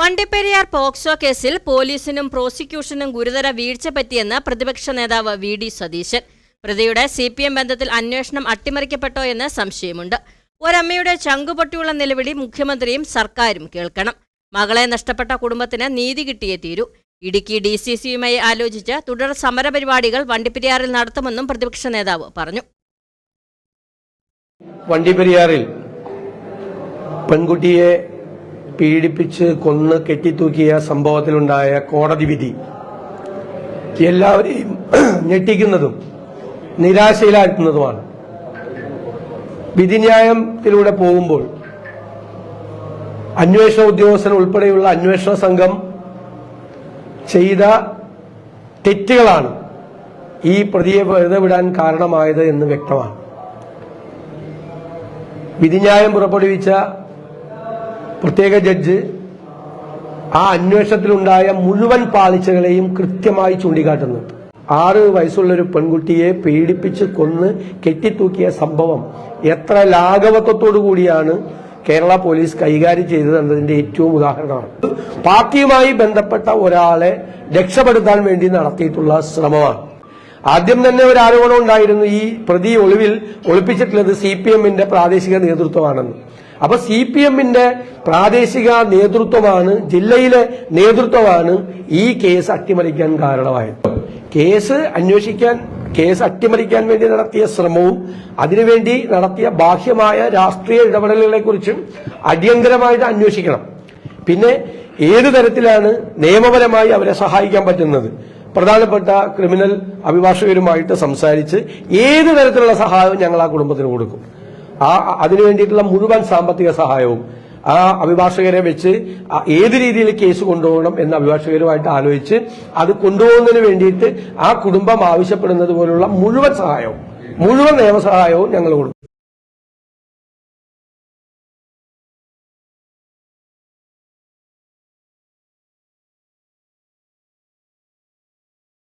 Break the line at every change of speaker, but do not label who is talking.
Vandiperiyar POCSO കേസിൽ പോലീസിനും പ്രോസിക്യൂഷനും ഗുരുതര വീഴ്ച പറ്റിയെന്ന് പ്രതിപക്ഷ നേതാവ് വി ഡി സതീശൻ. പ്രതിയുടെ സി പി എം ബന്ധത്തിൽ അന്വേഷണം അട്ടിമറിക്കപ്പെട്ടോ എന്ന് സംശയമുണ്ട്. ഒരമ്മയുടെ ചങ്കുപൊട്ടിയുള്ള നിലവിളി മുഖ്യമന്ത്രിയും സർക്കാരും കേൾക്കണം. മകളെ നഷ്ടപ്പെട്ട കുടുംബത്തിന് നീതി കിട്ടിയേ തീരൂ. ഇടുക്കി ഡി സി സിയുമായി ആലോചിച്ച് തുടർ സമരപരിപാടികൾ വണ്ടിപ്പെരിയാറിൽ നടത്തുമെന്നും പ്രതിപക്ഷ നേതാവ് പറഞ്ഞു.
വണ്ടിപ്പെരിയാറിൽ പെൺകുട്ടിയെ പീഡിപ്പിച്ച് കൊന്ന് കെട്ടിത്തൂക്കിയ സംഭവത്തിലുണ്ടായ കോടതി വിധി. എല്ലാവരെയും ഞെട്ടിക്കുന്നതും നിരാശയിലാഴ്ത്തുന്നതുമാണ്. വിധിന്യായത്തിലൂടെ പോകുമ്പോൾ അന്വേഷണ ഉദ്യോഗസ്ഥൻ ഉൾപ്പെടെയുള്ള അന്വേഷണ സംഘം ചെയ്ത തെറ്റുകളാണ് ഈ പ്രതിയെ വെറുതെ വിടാൻ കാരണമായത് എന്ന് വ്യക്തമാണ്. വിധിന്യായം പുറപ്പെടുവിച്ച പ്രത്യേക ജഡ്ജ് ആ അന്വേഷണത്തിലുണ്ടായ മുഴുവൻ പാളിച്ചകളെയും കൃത്യമായി ചൂണ്ടിക്കാട്ടുന്നുണ്ട് ആറ് വയസ്സുള്ള ഒരു പെൺകുട്ടിയെ പീഡിപ്പിച്ച് കൊന്ന് കെട്ടിത്തൂക്കിയ സംഭവം എത്ര ലാഘവത്വത്തോടു കൂടിയാണ് കേരള പോലീസ് കൈകാര്യം ചെയ്തത് എന്നതിന്റെ ഏറ്റവും ഉദാഹരണമാണ്. പാർട്ടിയുമായി ബന്ധപ്പെട്ട ഒരാളെ രക്ഷപ്പെടുത്താൻ വേണ്ടി നടത്തിയിട്ടുള്ള ശ്രമമാണ്. ആദ്യം തന്നെ ഒരു ആരോപണം ഉണ്ടായിരുന്നു ഈ പ്രതി ഒളിവിൽ ഒളിപ്പിച്ചിട്ടുള്ളത് സി പി എമ്മിന്റെ പ്രാദേശിക നേതൃത്വമാണെന്ന്. അപ്പൊ സി പി എമ്മിന്റെ പ്രാദേശിക നേതൃത്വമാണ് ജില്ലയിലെ നേതൃത്വമാണ് ഈ കേസ് അട്ടിമറിക്കാൻ കാരണമായത്. കേസ് അന്വേഷിക്കാൻ കേസ് അട്ടിമറിക്കാൻ വേണ്ടി നടത്തിയ ശ്രമവും അതിനുവേണ്ടി നടത്തിയ ബാഹ്യമായ രാഷ്ട്രീയ ഇടപെടലുകളെ കുറിച്ചും അടിയന്തരമായിട്ട് അന്വേഷിക്കണം. പിന്നെ ഏത് തരത്തിലാണ് നിയമപരമായി അവരെ സഹായിക്കാൻ പറ്റുന്നത്? പ്രധാനപ്പെട്ട ക്രിമിനൽ അഭിഭാഷകരുമായിട്ട് സംസാരിച്ച് ഏത് തരത്തിലുള്ള സഹായവും ഞങ്ങൾ ആ കുടുംബത്തിന് കൊടുക്കും. ആ അതിനുവേണ്ടിയിട്ടുള്ള മുഴുവൻ സാമ്പത്തിക സഹായവും ആ അഭിഭാഷകരെ വെച്ച് ഏത് രീതിയിൽ കേസ് കൊണ്ടുപോകണം എന്ന് അഭിഭാഷകരുമായിട്ട് ആലോചിച്ച് അത് കൊണ്ടുപോകുന്നതിന് വേണ്ടിയിട്ട് ആ കുടുംബം ആവശ്യപ്പെടുന്നത് പോലുള്ള മുഴുവൻ സഹായവും മുഴുവൻ നിയമസഹായവും ഞങ്ങൾ കൊടുക്കും.